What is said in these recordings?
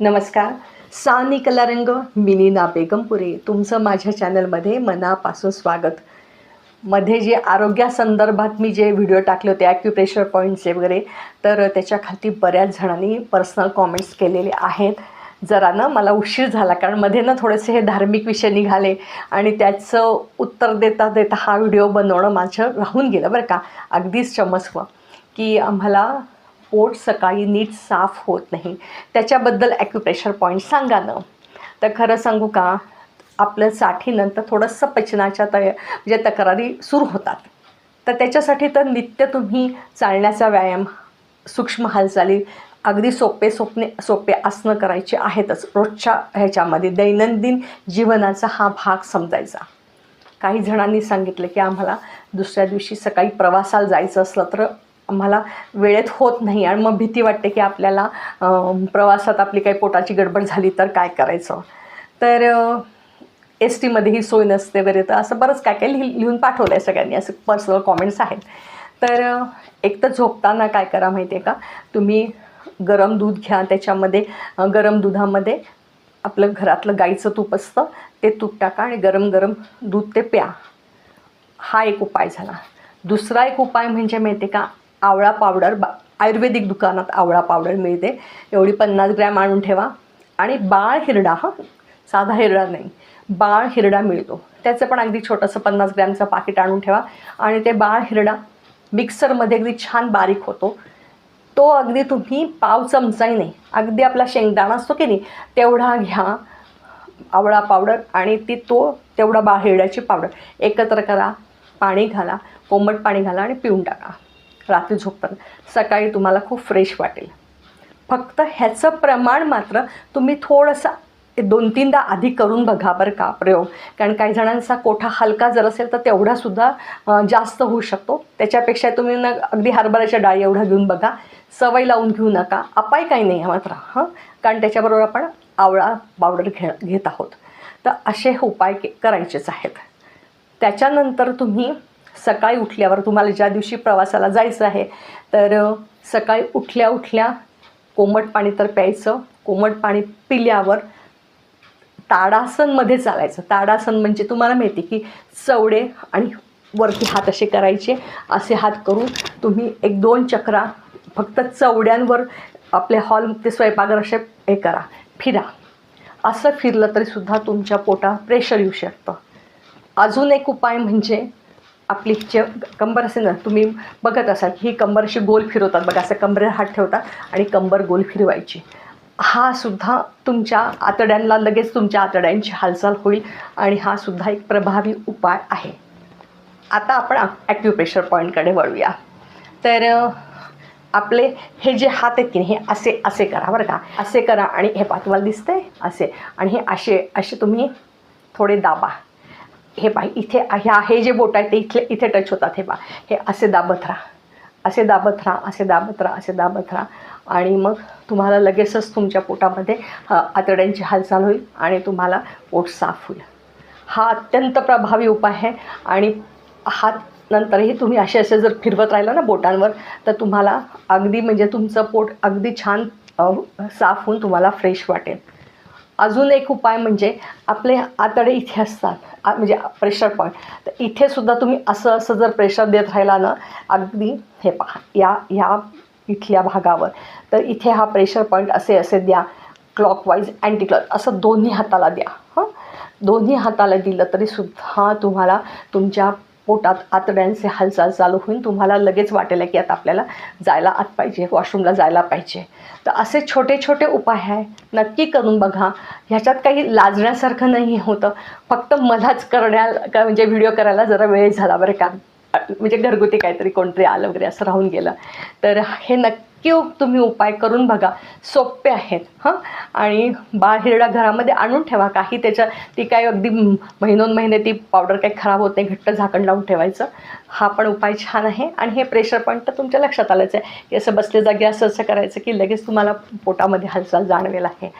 नमस्कार. सानी कलारंग मिनीना बेगमपुरे तुमचं माझ्या चॅनलमध्ये मनापासून स्वागत. मध्ये जे आरोग्यासंदर्भात मी जे व्हिडिओ टाकले होते ॲक्युप्रेशर पॉईंटचे वगैरे तर त्याच्याखाली बऱ्याच जणांनी पर्सनल कॉमेंट्स केलेले आहेत. जरा ना मला उशीर झाला कारण मध्ये ना थोडेसे हे धार्मिक विषय निघाले आणि त्याचं उत्तर देता देता हा व्हिडिओ बनवणं माझं राहून गेलं बरं का. अगदीच चमस्व की आम्हाला पोट सकाळी नीट साफ होत नाही. त्याच्याबद्दल ॲक्युप्रेशर पॉईंट सांगा ना. तर खरं सांगू का आपलं साठीनंतर थोडंसं पचनाच्या तया म्हणजे तक्रारी सुरू होतात. तर त्याच्यासाठी तर नित्य तुम्ही चालण्याचा व्यायाम सूक्ष्म हालचाली अगदी सोपे सोपने सोपे आसनं करायचे आहेतच. रोजच्या ह्याच्यामध्ये दैनंदिन जीवनाचा हा भाग समजायचा. काही जणांनी सांगितलं की आम्हाला दुसऱ्या दिवशी सकाळी प्रवासाला जायचं असलं तर आम्हाला वेळेत होत नाही आणि मग भीती वाटते की आपल्याला प्रवासात आपली काही पोटाची गडबड झाली तर काय करायचं? तर एस टीमध्ये ही सोय नसते वगैरे. तर असं बरंच काय काय लिहि लिहून पाठवलं आहे सगळ्यांनी. असं पर्सनल कॉमेंट्स आहेत. तर एक तर झोपताना काय करा माहिती आहे का? तुम्ही गरम दूध घ्या. त्याच्यामध्ये गरम दुधामध्ये आपलं घरातलं गाईचं तूप असतं ते तूप टाका आणि गरम गरम दूध ते प्या. हा एक उपाय झाला. दुसरा एक उपाय म्हणजे माहिती आहे का? आवळा पावडर बा आयुर्वेदिक दुकानात आवळा पावडर मिळते. एवढी पन्नास ग्रॅम आणून ठेवा. आणि बाळ हिरडा हा. साधा हिरडा नाही. बाळ हिरडा मिळतो. त्याचं पण अगदी छोटंसं पन्नास ग्रॅमचं पाकिट आणून ठेवा. आणि ते बाळ हिरडा मिक्सरमध्ये अगदी छान बारीक होतो. तो अगदी तुम्ही पाव चमचाही नाही. अगदी आपला शेंगदाणा असतो की नाही तेवढा घ्या. आवळा पावडर आणि ती तो तेवढा बाळ हिरड्याची पावडर. एकत्र करा पाणी घाला कोमट पाणी घाला आणि पिऊन टाका. रात्री झोपताना. सकाळी तुम्हाला खूप फ्रेश वाटेल. फक्त ह्याचं प्रमाण मात्र तुम्ही थोडंसं दोन तीनदा आधी करून बघा बरं का प्रयोग. कारण काही जणांचा कोठा हलका जर असेल तर तेवढासुद्धा जास्त होऊ शकतो. त्याच्यापेक्षा तुम्ही न अगदी हरभऱ्याच्या डाळी एवढा घेऊन बघा. सवय लावून घेऊ नका. अपाय काही नाही आहे मात्र हां. कारण त्याच्याबरोबर आपण आवळा पावडर घे घेत आहोत. तर असे उपाय के करायचेच आहेत. त्याच्यानंतर तुम्ही सकाळी उठल्यावर तुम्हाला ज्या दिवशी प्रवासाला जायचं आहे तर सकाळी उठल्या उठल्या कोमट पाणी तर प्यायचं. कोमट पाणी पिल्यावर ताडासनमध्ये चालायचं. ताडासन म्हणजे तुम्हाला माहिती की चवडे आणि वरती हात असे करायचे. असे हात करून तुम्ही एक दोन चक्रा फक्त चवड्यांवर आपल्या हॉल ते स्वयंपाकघर असे हे करा. फिरा. असं फिरलं तरीसुद्धा तुमच्या पोटात प्रेशर येऊ शकतं. अजून एक उपाय म्हणजे आपली जे कंबर असेल ना तुम्ही बघत असाल की ही कंबर अशी गोल फिरवतात बघा असं कंबर हात ठेवतात आणि कंबर गोल फिरवायची. हा सुद्धा तुमच्या आतड्यांना लगेच तुमच्या आतड्यांची हालचाल होईल आणि हा सुद्धा एक प्रभावी उपाय आहे. आता आपण ॲक्युप्रेशर पॉईंटकडे वळूया. तर आपले हे जे हात आहेत की नाही, हे असे असे करा बरं का. असे करा आणि हे पा दिसतंय असे. आणि हे असे असे तुम्ही थोडे दाबा. हे पहा इथे ह्या हे जे बोट आहे ते इथले इथे टच होतात हे पहा हे असे दाबत राहा. असे दाबत राहा असे दाबत राहा असे दाबत राहा. आणि मग तुम्हाला लगेचच तुमच्या पोटामध्ये आतड्यांची हालचाल होईल आणि तुम्हाला पोट साफ होईल. हा अत्यंत प्रभावी उपाय आहे. आणि हात नंतरही तुम्ही असे असे जर फिरवत राहिला ना बोटांवर तर तुम्हाला अगदी म्हणजे तुमचं पोट अगदी छान साफ होऊन तुम्हाला फ्रेश वाटेल. अजून एक उपाय म्हणजे आपले आतडे इथे असतात म्हणजे प्रेशर पॉईंट तर इथे सुद्धा तुम्ही असं असं जर प्रेशर देत राहिला ना अगदी हे पहा या ह्या इथल्या भागावर. तर इथे हा प्रेशर पॉईंट असे असे द्या. क्लॉकवाईज अँटी क्लॉक असं दोन्ही हाताला द्या. हां? दोन्ही हाताला दिलं तरीसुद्धा तुम्हाला तुमच्या पोटात आतड्यांचे हालचाल चालू होईल तुम्हाला लगेच वाटेल की आता आपल्याला जायला आत पाहिजे वॉशरूमला जायला पाहिजे. तर असे छोटे छोटे उपाय आहे. नक्की करून बघा. ह्याच्यात काही लाजण्यासारखं नाही होतं. फक्त मलाच करण्या का म्हणजे व्हिडिओ करायला जरा वेळ झाला बरं का. म्हणजे घरगुती काहीतरी कोणतरी आलं वगैरे असं राहून गेलं. तर हे नक्की तुम्ही उपाय करून बघा. सोपे आहेत हां? आणि बाळ हिरडा घरामध्ये आणून ठेवा. काही त्याच्या ती काय अगदी महिनोन महिने ती पावडर काही खराब होत नाही घट्ट झाकण लावून ठेवायचं. हा पण उपाय छान आहे. आणि हे प्रेशर पॉईंट तर तुमच्या लक्षात आलंच आहे. की असं बसले जागी असं असं करायचं की लगेच तुम्हाला पोटामध्ये हालचाल जाणवेल आहे.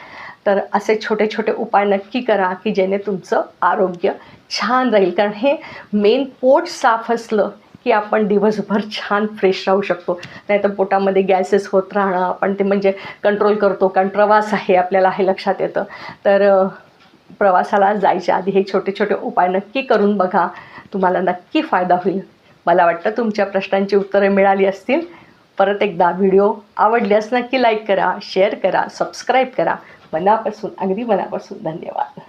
तर असे छोटे छोटे उपाय नक्की करा की जेणे तुमचं आरोग्य छान राहील. कारण हे मेन पोट साफ असलं की आपण दिवसभर छान फ्रेश राहू शकतो. नाहीतर पोटामध्ये गॅसेस होत राहणं आपण ते म्हणजे कंट्रोल करतो कारण प्रवास आहे आपल्याला हे लक्षात येतं. तर प्रवासाला जायच्या आधी हे छोटे छोटे उपाय नक्की करून बघा. तुम्हाला नक्की फायदा होईल. मला वाटतं तुमच्या प्रश्नांची उत्तरं मिळाली असतील. परत एकदा व्हिडिओ आवडल्यास नक्की लाईक करा शेअर करा सबस्क्राईब करा. मनापासून अगदी मनापासून धन्यवाद.